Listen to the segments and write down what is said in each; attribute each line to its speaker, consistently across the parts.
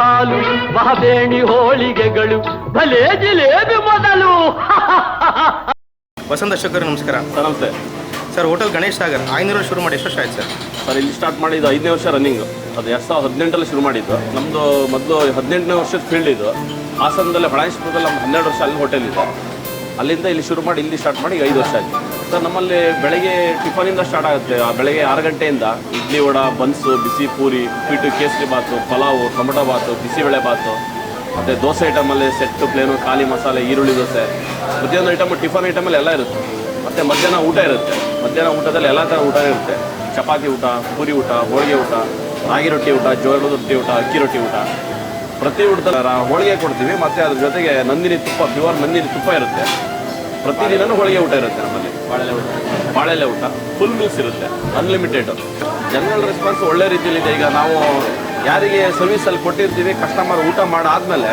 Speaker 1: ಹಾಲು ಮಹಬೇಣಿ ಹೋಳಿಗೆಗಳು. ಭಲೇ ಜಿಲೇಬಿ ಮೊದಲು.
Speaker 2: ವಸಂತ ಅಶೋಕರು ನಮಸ್ಕಾರ.
Speaker 3: ಸರ್ ನಮಸ್ತೆ.
Speaker 2: ಸರ್ ಹೋಟೆಲ್ ಗಣೇಶ್ ಸಾಗರ್ ಐನೂರು ಶುರು ಮಾಡಿ ಎಷ್ಟು ವರ್ಷ ಆಯ್ತು ಸರ್?
Speaker 3: ಸರ್ ಇಲ್ಲಿ ಸ್ಟಾರ್ಟ್ ಮಾಡಿದ್ದು ಐದನೇ ವರ್ಷ ರನ್ನಿಂಗ್ ಅದು ಎರಡು ಸಾವಿರದ ಹದಿನೆಂಟರಲ್ಲಿ ಶುರು ಮಾಡಿದ್ದು. ನಮ್ಮದು ಮೊದಲು ಹದಿನೆಂಟನೇ ವರ್ಷದ ಫೀಲ್ಡ್ ಇದು. ಹಾಸನದಲ್ಲಿ ಹೊಳಾಯಿಸ್ಪುರದಲ್ಲಿ ನಮ್ಮ ಹನ್ನೆರಡು ವರ್ಷ ಅಲ್ಲಿ ಹೋಟೆಲ್ ಇದೆ. ಅಲ್ಲಿಂದ ಇಲ್ಲಿ ಶುರು ಮಾಡಿ ಇಲ್ಲಿ ಸ್ಟಾರ್ಟ್ ಮಾಡಿ ಐದು ವರ್ಷ ಆಯ್ತು. ಸರ್, ನಮ್ಮಲ್ಲಿ ಬೆಳಗ್ಗೆ ಟಿಫನಿಂದ ಸ್ಟಾರ್ಟ್ ಆಗುತ್ತೆ. ಆ ಬೆಳಗ್ಗೆ ಆರು ಗಂಟೆಯಿಂದ ಇಡ್ಲಿ ವಡ, ಬನ್ಸು, ಬಿಸಿ ಪೂರಿ, ಉಪ್ಪಿಟ್ಟು, ಕೇಸರಿ ಬಾತು, ಪಲಾವು, ಟೊಮೊಟೊ ಬಾತು ಬಿಸಿಬೇಳೆ ಬಾತು, ಮತ್ತು ದೋಸೆ ಐಟಮಲ್ಲಿ ಸೆಟ್ಟು ಪ್ಲೇನು ಖಾಲಿ ಮಸಾಲೆ, ಈರುಳ್ಳಿ ದೋಸೆ. ಪ್ರತಿಯೊಂದು ಐಟಮು, ಟಿಫನ್ ಐಟಮಲ್ಲಿ ಎಲ್ಲ ಇರುತ್ತೆ. ಮತ್ತು ಮಧ್ಯಾಹ್ನ ಊಟ ಇರುತ್ತೆ. ಮಧ್ಯಾಹ್ನ ಊಟದಲ್ಲಿ ಎಲ್ಲ ಥರ ಊಟ ಇರುತ್ತೆ. ಚಪಾತಿ ಊಟ, ಪೂರಿ ಊಟ, ಹೋಳಿಗೆ ಊಟ, ರಾಗಿ ರೊಟ್ಟಿ ಊಟ, ಜೋಳದ ರೊಟ್ಟಿ ಊಟ, ಅಕ್ಕಿ ರೊಟ್ಟಿ ಊಟ. ಪ್ರತಿ ಊಟದ ಹೋಳಿಗೆ ಕೊಡ್ತೀವಿ, ಮತ್ತು ಅದ್ರ ಜೊತೆಗೆ ನಂದಿನಿ ತುಪ್ಪ ಪ್ಯೂರ್ ನಂದಿನಿ ತುಪ್ಪ ಇರುತ್ತೆ. ಪ್ರತಿದಿನನೂ ಹೋಳಿಗೆ ಊಟ ಇರುತ್ತೆ ನಮ್ಮಲ್ಲಿ. ಬಾಳೆಲೆ ಊಟ. ಬಾಳೆಲೆ ಊಟ. ಫುಲ್ ಮೀಲ್ಸ್ ಇರುತ್ತೆ. ಅನ್ಲಿಮಿಟೆಡ್ ಜನರಲ್ ರೆಸ್ಪಾನ್ಸ್ ಒಳ್ಳೆ ರೀತಿಯಲ್ಲಿದೆ. ಈಗ ನಾವು ಯಾರಿಗೆ ಸರ್ವಿಸಲ್ಲಿ ಕೊಟ್ಟಿರ್ತೀವಿ ಕಸ್ಟಮರ್ ಊಟ ಮಾಡಾದ್ಮೇಲೆ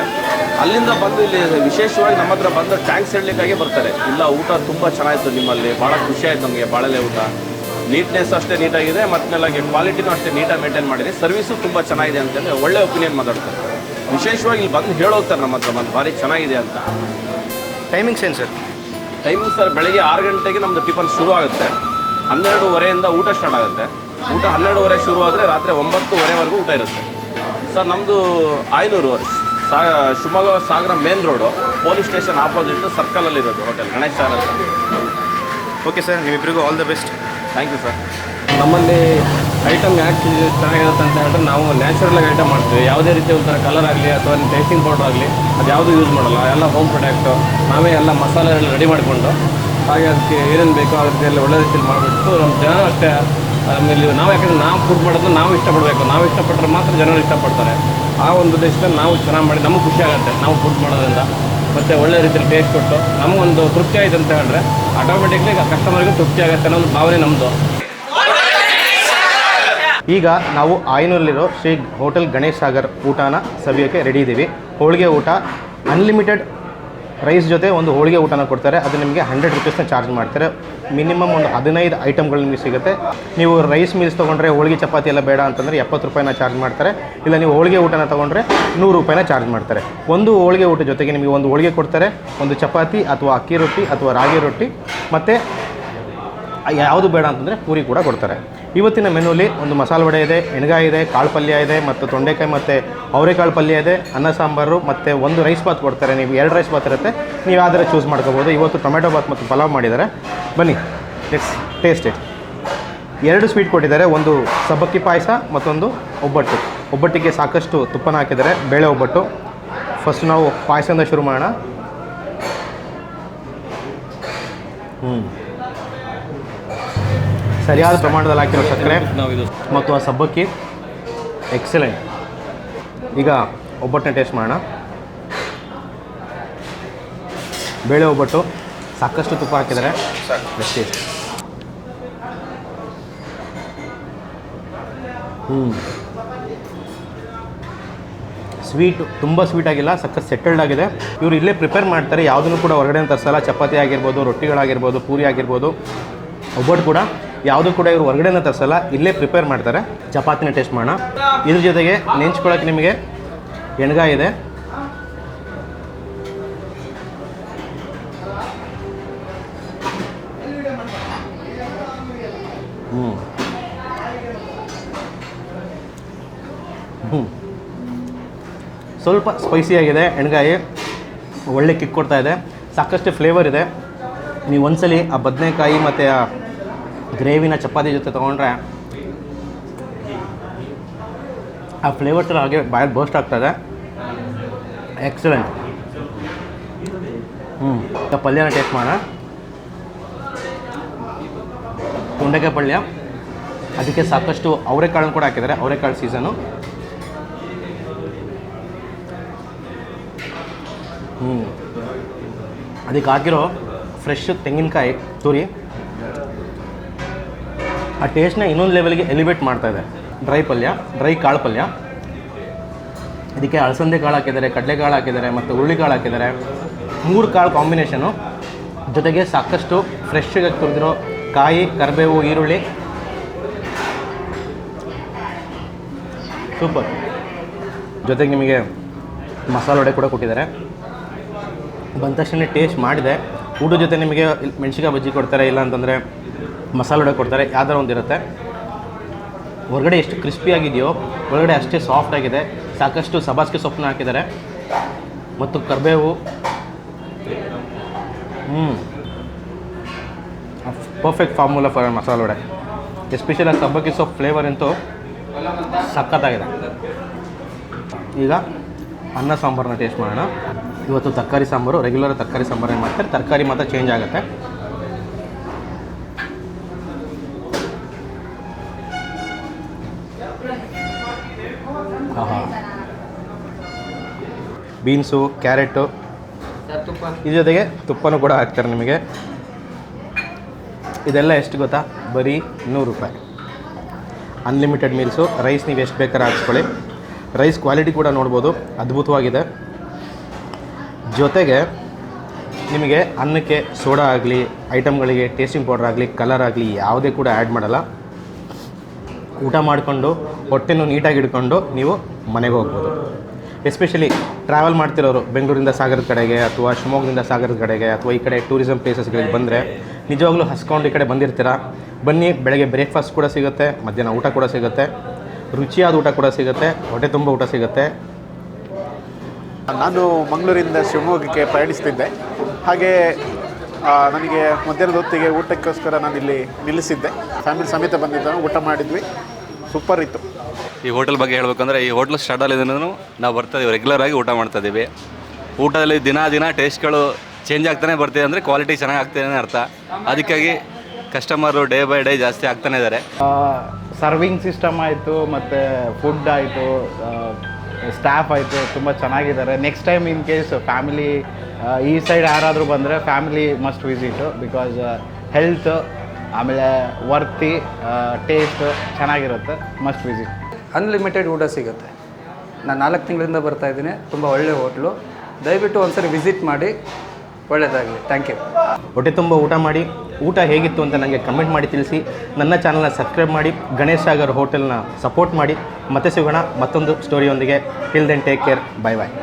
Speaker 3: ಅಲ್ಲಿಂದ ಬಂದು ಇಲ್ಲಿ ವಿಶೇಷವಾಗಿ ನಮ್ಮ ಹತ್ರ ಬಂದು ಟ್ಯಾಂಕ್ಸ್ ಹೇಳಲಿಕ್ಕಾಗಿ ಬರ್ತಾರೆ. ಇಲ್ಲ ಊಟ ತುಂಬ ಚೆನ್ನಾಗಿತ್ತು ನಿಮ್ಮಲ್ಲಿ. ಭಾಳ ಖುಷಿ ಆಯ್ತು ನಮಗೆ ಬಾಳೆಲೆ ಊಟ. ನೀಟ್ನೆಸ್ ಅಷ್ಟೇ ನೀಟಾಗಿದೆ ಮತ್ತೆ ಮೇಲಾಗಿ ಕ್ವಾಲಿಟಿನೂ ಅಷ್ಟೇ ನೀಟಾಗಿ ಮೇಂಟೈನ್ ಮಾಡಿದೆ. ಸರ್ವಿಸು ತುಂಬ ಚೆನ್ನಾಗಿದೆ ಅಂತಂದರೆ ಒಳ್ಳೆ ಒಪಿನಿಯನ್ ಮಾತಾಡ್ತಾರೆ. ವಿಶೇಷವಾಗಿ ಇಲ್ಲಿ ಬಂದು ಹೇಳೋಗ್ತಾರೆ ನಮ್ಮ ಹತ್ರ ಬಂದು ಭಾರಿ ಚೆನ್ನಾಗಿದೆ ಅಂತ.
Speaker 2: ಟೈಮಿಂಗ್ಸ್ ಏನು ಸರ್
Speaker 3: ಟೈಮಿಂಗ್ ಸರ್ ಬೆಳಗ್ಗೆ ಆರು ಗಂಟೆಗೆ ನಮ್ಮದು ಟಿಫನ್ ಶುರು ಆಗುತ್ತೆ ಹನ್ನೆರಡುವರೆಯಿಂದ ಊಟ ಸ್ಟಾರ್ಟ್ ಆಗುತ್ತೆ. ಊಟ ಹನ್ನೆರಡುವರೆ ಶುರು ಆದರೆ ರಾತ್ರಿ ಒಂಬತ್ತುವರೆವರೆಗೂ ಊಟ ಇರುತ್ತೆ. ಸರ್ ನಮ್ಮದು ಐನೂರು ಸಾ Shivamogga Sagara main road. Police station opposite ಸರ್ಕಲಲ್ಲಿ ಇರೋದು hotel Ganesh sir
Speaker 2: okay sir ನಿಮ್ಮಿಬ್ಬರಿಗೂ all the best.
Speaker 3: Thank you sir.
Speaker 4: ನಮ್ಮಲ್ಲಿ ಐಟಮ್ ಯಾಕೆ ಚೆನ್ನಾಗಿರುತ್ತೆ ಅಂತ ಹೇಳಿದ್ರೆ ನಾವು ನ್ಯಾಚುರಲ್ ಆಗಿ ಐಟಮ್ ಮಾಡ್ತೀವಿ. ಯಾವುದೇ ರೀತಿ ಒಂಥರ ಕಲರ್ ಆಗಲಿ ಅಥವಾ ಟೇಸ್ಟಿಂಗ್ ಪೌಡರ್ ಆಗಲಿ ಅದು ಯಾವುದು ಯೂಸ್ ಮಾಡಲ್ಲ. ಎಲ್ಲ ಹೋಮ್ ಪ್ರಾಡಕ್ಟು ನಾವೇ ಎಲ್ಲ ಮಸಾಲೆ ರೆಡಿ ಮಾಡಿಕೊಂಡು, ಹಾಗೆ ಅದಕ್ಕೆ ಏನೇನು ಬೇಕೋ ಅದಕ್ಕೆಲ್ಲ ಒಳ್ಳೆ ರೀತಿಯಲ್ಲಿ ಮಾಡಿಬಿಟ್ಟು ನಮ್ಮ ಜನ ಅಷ್ಟೇ ಆಮೇಲೆ ನಾವು ಯಾಕಂದ್ರೆ ನಾವು ಫುಡ್ ಮಾಡೋದು ನಾವು ಇಷ್ಟಪಡಬೇಕು. ನಾವು ಇಷ್ಟಪಟ್ಟರೆ ಮಾತ್ರ ಜನರು ಇಷ್ಟಪಡ್ತಾರೆ. ಆ ಒಂದು ಉದ್ದೇಶದಲ್ಲಿ ನಾವು ಚೆನ್ನಾಗಿ ಮಾಡಿ ನಮಗೆ ಖುಷಿ ಆಗುತ್ತೆ ನಾವು ಫುಡ್ ಮಾಡೋದ್ರಿಂದ. ಮತ್ತು ಒಳ್ಳೆ ರೀತಿಯಲ್ಲಿ ಟೇಸ್ಟ್ ಕೊಟ್ಟು ನಮಗೊಂದು ತೃಪ್ತಿ ಆಯಿತು ಅಂತ ಹೇಳಿದ್ರೆ ಆಟೋಮೆಟಿಕ್ಲಿ ಕಸ್ಟಮರ್ಗೂ ತೃಪ್ತಿ ಆಗುತ್ತೆ ಅನ್ನೋ ಒಂದು ಭಾವನೆ ನಮ್ಮದು
Speaker 2: ಈಗ ನಾವು ಆಯನೂರಲ್ಲಿರೋ ಶ್ರೀ ಹೋಟೆಲ್ ಗಣೇಶ್ ಸಾಗರ್ ಊಟನ ಸವಿಯೋಕ್ಕೆ ರೆಡಿ ಇದ್ದೀವಿ ಹೋಳಿಗೆ ಊಟ ಅನ್ಲಿಮಿಟೆಡ್ ರೈಸ್ ಜೊತೆ ಒಂದು ಹೋಳಿಗೆ ಊಟನ ಕೊಡ್ತಾರೆ. ಅದು ನಿಮಗೆ ಹಂಡ್ರೆಡ್ ರುಪೀಸ್ನ ಚಾರ್ಜ್ ಮಾಡ್ತಾರೆ. ಮಿನಿಮಮ್ ಒಂದು ಹದಿನೈದು ಐಟಮ್ಗಳು ನಿಮಗೆ ಸಿಗುತ್ತೆ. ನೀವು ರೈಸ್ ಮೀಲ್ಸ್ ತೊಗೊಂಡ್ರೆ ಹೋಳಿಗೆ ಚಪಾತಿ ಎಲ್ಲ ಬೇಡ ಅಂತಂದರೆ ಎಪ್ಪತ್ತು ರೂಪಾಯಿನ ಚಾರ್ಜ್ ಮಾಡ್ತಾರೆ. ಇಲ್ಲ ನೀವು ಹೋಳಿಗೆ ಊಟನ ತೊಗೊಂಡ್ರೆ ನೂರು ರೂಪಾಯಿನ ಚಾರ್ಜ್ ಮಾಡ್ತಾರೆ. ಒಂದು ಹೋಳಿಗೆ ಊಟ ಜೊತೆಗೆ ನಿಮಗೆ ಒಂದು ಹೋಳಿಗೆ ಕೊಡ್ತಾರೆ. ಒಂದು ಚಪಾತಿ ಅಥವಾ ಅಕ್ಕಿ ರೊಟ್ಟಿ ಅಥವಾ ರಾಗಿ ರೊಟ್ಟಿ. ಮತ್ತು ಯಾವುದು ಬೇಡ ಅಂತಂದರೆ ಪೂರಿ ಕೂಡ ಕೊಡ್ತಾರೆ. ಇವತ್ತಿನ ಮೆನುಲಿ ಒಂದು ಮಸಾಲೆ ವಡೆ ಇದೆ, ಎಣ್ಗಾಯಿ ಇದೆ, ಕಾಳು ಪಲ್ಯ ಇದೆ ಮತ್ತು ತೊಂಡೆಕಾಯಿ ಮತ್ತು ಅವರೆಕಾಳು ಪಲ್ಯ ಇದೆ, ಅನ್ನ ಸಾಂಬಾರು ಮತ್ತು ಒಂದು ರೈಸ್ ಬಾತ್ ಕೊಡ್ತಾರೆ. ನೀವು ಎರಡು ರೈಸ್ ಬಾತ್ ಇರುತ್ತೆ, ನೀವು ಆದರೆ ಚೂಸ್ ಮಾಡ್ಕೋಬೋದು. ಇವತ್ತು ಟೊಮೆಟೊ ಬಾತ್ ಮತ್ತು ಪಲಾವ್ ಮಾಡಿದ್ದಾರೆ. ಬನ್ನಿ ಲೆಟ್ಸ್ ಟೇಸ್ಟ್ ಎರಡು ಸ್ವೀಟ್ ಕೊಟ್ಟಿದ್ದಾರೆ, ಒಂದು ಸಬ್ಬಕ್ಕಿ ಪಾಯಸ ಮತ್ತೊಂದು ಒಬ್ಬಟ್ಟು. ಒಬ್ಬಟ್ಟಿಗೆ ಸಾಕಷ್ಟು ತುಪ್ಪನ ಹಾಕಿದ್ದಾರೆ, ಬೇಳೆ ಒಬ್ಬಟ್ಟು. ಫಸ್ಟ್ ನಾವು ಪಾಯಸದಿಂದ ಶುರು ಮಾಡೋಣ. ಹ್ಞೂ ಸರಿಯಾದ ಪ್ರಮಾಣದಲ್ಲಿ ಹಾಕಿರೋ ಸಕ್ಕರೆ.
Speaker 4: ನಾವು ಇದು
Speaker 2: ಮತ್ತು ಆ ಸಬ್ಬಕ್ಕಿ ಎಕ್ಸಲೆಂಟ್. ಈಗ ಒಬ್ಬಟ್ಟನ್ನ ಟೇಸ್ಟ್ ಮಾಡೋಣ. ಬೇಳೆ ಒಬ್ಬಟ್ಟು ಸಾಕಷ್ಟು ತುಪ್ಪ ಹಾಕಿದ್ದಾರೆ ಬೆಸ್ಟ್. ಹ್ಞೂ ಸ್ವೀಟ್ ತುಂಬ ಸ್ವೀಟ್ ಆಗಿಲ್ಲ ಸಖತ್ ಸೆಟಲ್ಡ್ ಆಗಿದೆ. ಇವರು ಇಲ್ಲೇ ಪ್ರಿಪೇರ್ ಮಾಡ್ತಾರೆ ಯಾವುದನ್ನು ಕೂಡ ಹೊರಗಡೆ ತರಿಸಲ್ಲ. ಚಪಾತಿ ಆಗಿರ್ಬೋದು ರೊಟ್ಟಿಗಳಾಗಿರ್ಬೋದು ಪೂರಿ ಆಗಿರ್ಬೋದು. ಒಬ್ಬಟ್ಟು ಕೂಡ ಯಾವುದು ಕೂಡ ಇವರು ಹೊರಗಡೆನ ತರಿಸಲ್ಲ, ಇಲ್ಲೇ ಪ್ರಿಪೇರ್ ಮಾಡ್ತಾರೆ. ಚಪಾತಿನ ಟೇಸ್ಟ್ ಮಾಡೋಣ. ಇದ್ರ ಜೊತೆಗೆ ನೆಂಚ್ಕೊಳ್ಳೋಕೆ ನಿಮಗೆ ಎಣ್ಗಾಯಿ ಇದೆ. ಹ್ಞೂ ಸ್ವಲ್ಪ ಸ್ಪೈಸಿಯಾಗಿದೆ ಎಣ್ಗಾಯಿ. ಒಳ್ಳೆ ಕಿಕ್ ಕೊಡ್ತಾ ಇದೆ. ಸಾಕಷ್ಟು ಫ್ಲೇವರ್ ಇದೆ. ನೀವು ಒಂದ್ಸಲಿ ಆ ಬದನೆಕಾಯಿ ಮತ್ತು ಆ ಗ್ರೇವಿನ ಚಪಾತಿ ಜೊತೆ ತೊಗೊಂಡ್ರೆ ಆ ಫ್ಲೇವರ್ಸ್ ಎಲ್ಲ ಹಾಗೆ ಬಾಯಲ್ಲಿ ಬೋಸ್ಟ್ ಆಗ್ತದೆ. ಎಕ್ಸಲೆಂಟ್ ಹ್ಞೂ ಪಲ್ಯನ ಟೇಸ್ಟ್ ಮಾಡೋಣ. ಉಂಡೆಕಾಯಿ ಪಲ್ಯ. ಅದಕ್ಕೆ ಸಾಕಷ್ಟು ಅವರೆಕಾಳನ್ನು ಕೂಡ ಹಾಕಿದ್ದಾರೆ. ಅವರೆಕಾಳು ಸೀಸನು ಹ್ಞೂ ಅದಕ್ಕೆ ಹಾಕಿರೋ ಫ್ರೆಶ್ ತೆಂಗಿನಕಾಯಿ, ತುರಿ. ಆ ಟೇಸ್ಟ್ನ ಇನ್ನೊಂದು ಲೆವೆಲ್ಗೆ ಎಲಿವೇಟ್ ಮಾಡ್ತಾ ಇದೆ. ಡ್ರೈ ಪಲ್ಯ ಡ್ರೈ ಕಾಳು ಪಲ್ಯ. ಇದಕ್ಕೆ ಅಲಸಂದೆ ಕಾಳು ಹಾಕಿದ್ದಾರೆ ಕಡಲೆಕಾಳು ಹಾಕಿದ್ದಾರೆ ಮತ್ತು ಹುರುಳಿಕಾಳು ಹಾಕಿದ್ದಾರೆ. ಮೂರು ಕಾಳು ಕಾಂಬಿನೇಷನು ಜೊತೆಗೆ ಸಾಕಷ್ಟು ಫ್ರೆಶ್ಶಾಗಿ ತುರಿದಿರೋ ಕಾಯಿ, ಕರಿಬೇವು, ಈರುಳ್ಳಿ. ಸೂಪರ್ ಜೊತೆಗೆ ನಿಮಗೆ ಮಸಾಲೆ ವಡೆ ಕೂಡ ಕೊಟ್ಟಿದ್ದಾರೆ. ಬಂದ ತಕ್ಷಣ ಟೇಸ್ಟ್ ಮಾಡಿದೆ. ಊಟದ ಜೊತೆ ನಿಮಗೆ ಮೆಣಸಿಕಾಯಿ ಬಜ್ಜಿ ಕೊಡ್ತಾರೆ, ಇಲ್ಲ ಅಂತಂದರೆ ಮಸಾಲೆ ವಡೆ ಕೊಡ್ತಾರೆ ಯಾವ್ದಾರು ಒಂದು ಇರುತ್ತೆ? ಹೊರಗಡೆ ಎಷ್ಟು ಕ್ರಿಸ್ಪಿ ಆಗಿದೆಯೋ, ಒಳಗಡೆ ಅಷ್ಟೇ ಸಾಫ್ಟ್ ಆಗಿದೆ. ಸಾಕಷ್ಟು ಸಬಾಸ್ಗೆ ಸೊಪ್ಪನ್ನ ಹಾಕಿದ್ದಾರೆ. ಮತ್ತು ಕರಿಬೇವು. ಹ್ಞೂ ಪರ್ಫೆಕ್ಟ್ ಫಾರ್ಮುಲಾ ಫಾರ್ ಮಸಾಲೆ ವಡೆ. ಎಸ್ಪೆಷಲ್ ಆಗಿ ಸಬ್ಬಕ್ಕಿ ಸೊಪ್ಪು ಫ್ಲೇವರ್ ಅಂತೂ ಸಖತ್ತಾಗಿದೆ. ಈಗ ಅನ್ನ ಸಾಂಬಾರನ್ನ ಟೇಸ್ಟ್ ಮಾಡೋಣ. ಇವತ್ತು ತರಕಾರಿ ಸಾಂಬಾರು ರೆಗ್ಯುಲರ್ ತರಕಾರಿ ಸಾಂಬಾರೇ ಮಾಡ್ತಾರೆ. ತರಕಾರಿ ಮಾತ್ರ ಚೇಂಜ್ ಆಗುತ್ತೆ. Beans carrot. ಇದ್ರ ಜೊತೆಗೆ ತುಪ್ಪನೂ ಕೂಡ ಹಾಕ್ತಾರೆ ನಿಮಗೆ. ಇದೆಲ್ಲ ಎಷ್ಟು ಗೊತ್ತಾ? ಬರೀ ನೂರು ರೂಪಾಯಿ. ಅನ್ಲಿಮಿಟೆಡ್ ಮೀಲ್ಸು ರೈಸ್ ನೀವು ಎಷ್ಟು ಬೇಕಾದ್ರೆ ಹಾಕ್ಸ್ಕೊಳ್ಳಿ. ರೈಸ್ ಕ್ವಾಲಿಟಿ ಕೂಡ ನೋಡ್ಬೋದು ಅದ್ಭುತವಾಗಿದೆ. ಜೊತೆಗೆ ನಿಮಗೆ ಅನ್ನಕ್ಕೆ ಸೋಡಾ ಆಗಲಿ ಐಟಮ್ಗಳಿಗೆ ಟೇಸ್ಟಿಂಗ್ ಪೌಡರ್ ಆಗಲಿ ಕಲರ್ ಆಗಲಿ ಯಾವುದೇ ಕೂಡ ಆ್ಯಡ್ ಮಾಡಲ್ಲ. ಊಟ ಮಾಡಿಕೊಂಡು, ಹೊಟ್ಟೆನೂ ನೀಟಾಗಿ ಇಟ್ಕೊಂಡು ನೀವು ಮನೆಗೆ ಹೋಗ್ಬೋದು. ಎಸ್ಪೆಷಲಿ ಟ್ರಾವೆಲ್ ಮಾಡ್ತಿರೋರು ಬೆಂಗಳೂರಿಂದ ಸಾಗರದ ಕಡೆಗೆ ಅಥವಾ ಶಿವಮೊಗ್ಗದಿಂದ ಸಾಗರದ ಕಡೆಗೆ ಅಥವಾ ಈ ಕಡೆ ಟೂರಿಸಮ್ ಪ್ಲೇಸಸ್ಗಳಿಗೆ ಬಂದರೆ ನಿಜವಾಗ್ಲೂ ಹಸ್ಕೊಂಡು ಈ ಕಡೆ ಬಂದಿರ್ತೀರ? ಬನ್ನಿ, ಬೆಳಗ್ಗೆ ಬ್ರೇಕ್ಫಾಸ್ಟ್ ಕೂಡ ಸಿಗುತ್ತೆ, ಮಧ್ಯಾಹ್ನ ಊಟ ಕೂಡ ಸಿಗುತ್ತೆ, ರುಚಿಯಾದ ಊಟ ಕೂಡ ಸಿಗುತ್ತೆ, ಹೊಟ್ಟೆ ತುಂಬ ಊಟ ಸಿಗುತ್ತೆ.
Speaker 5: ನಾನು ಮಂಗಳೂರಿಂದ ಶಿವಮೊಗ್ಗಕ್ಕೆ ಪ್ರಯಾಣಿಸ್ತಿದ್ದೆ. ಹಾಗೆ ನನಗೆ ಮಧ್ಯಾಹ್ನದ ಹೊತ್ತಿಗೆ ಊಟಕ್ಕೋಸ್ಕರ ನಾನು ಇಲ್ಲಿ ನಿಲ್ಲಿಸಿದ್ದೆ. ಫ್ಯಾಮಿಲಿ ಸಮೇತ ಬಂದಿದ್ದ ಊಟ ಮಾಡಿದ್ವಿ. ಸೂಪರ್ ಇತ್ತು.
Speaker 6: ಈ ಹೋಟೆಲ್ ಬಗ್ಗೆ ಹೇಳ್ಬೇಕಂದ್ರೆ ಈ ಹೋಟೆಲ್ ಸ್ಟಾರ್ಟ್ ಆಗಿದ್ದು ನಾವು ಬರ್ತಾ ಇದೀವಿ ರೆಗ್ಯುಲರ್ ಆಗಿ ಊಟ ಮಾಡ್ತಾ ಇದ್ದೀವಿ ಊಟದಲ್ಲಿ ದಿನ ದಿನ ಟೇಸ್ಟ್ಗಳು ಚೇಂಜ್ ಆಗ್ತಾನೆ ಬರ್ತಿದೆ ಅಂದರೆ ಕ್ವಾಲಿಟಿ ಚೆನ್ನಾಗಿ ಆಗ್ತಿದೆ ಅರ್ಥ. ಅದಕ್ಕಾಗಿ ಕಸ್ಟಮರು ಡೇ ಬೈ ಡೇ ಜಾಸ್ತಿ ಆಗ್ತಾನೆ ಇದ್ದಾರೆ
Speaker 7: ಸರ್ವಿಂಗ್ ಸಿಸ್ಟಮ್ ಆಯಿತು ಮತ್ತು ಫುಡ್ ಆಯಿತು ಸ್ಟಾಫ್ ಆಯಿತು, ತುಂಬ ಚೆನ್ನಾಗಿದ್ದಾರೆ. Next time in case family ಈ ಸೈಡ್ ಯಾರಾದರೂ ಬಂದರೆ family must visit because health ಆಮೇಲೆ ವರ್ತಿ ಟೇಸ್ಟ್ ಚೆನ್ನಾಗಿರುತ್ತೆ. ಮಸ್ಟ್ ವಿಸಿಟ್
Speaker 8: ಅನ್ಲಿಮಿಟೆಡ್ ಊಟ ಸಿಗುತ್ತೆ. ನಾನು ನಾಲ್ಕು ತಿಂಗಳಿಂದ ಬರ್ತಾ ಇದ್ದೀನಿ. ತುಂಬ ಒಳ್ಳೆ ಹೋಟ್ಲು. ದಯವಿಟ್ಟು ಒಂದ್ಸರಿ ವಿಸಿಟ್ ಮಾಡಿ. ಒಳ್ಳೆಯದಾಗಲಿ ಥ್ಯಾಂಕ್ ಯು
Speaker 2: ಹೊಟ್ಟೆ ತುಂಬ ಊಟ ಮಾಡಿ, ಊಟ ಹೇಗಿತ್ತು ಅಂತ ನನಗೆ ಕಮೆಂಟ್ ಮಾಡಿ ತಿಳಿಸಿ. ನನ್ನ ಚಾನಲ್ನ ಸಬ್ಸ್ಕ್ರೈಬ್ ಮಾಡಿ, ಗಣೇಶ್ ಸಾಗರ್ ಹೋಟೆಲ್ನ ಸಪೋರ್ಟ್ ಮಾಡಿ. ಮತ್ತೆ ಸಿಗೋಣ ಮತ್ತೊಂದು ಸ್ಟೋರಿಯೊಂದಿಗೆ till then take care bye bye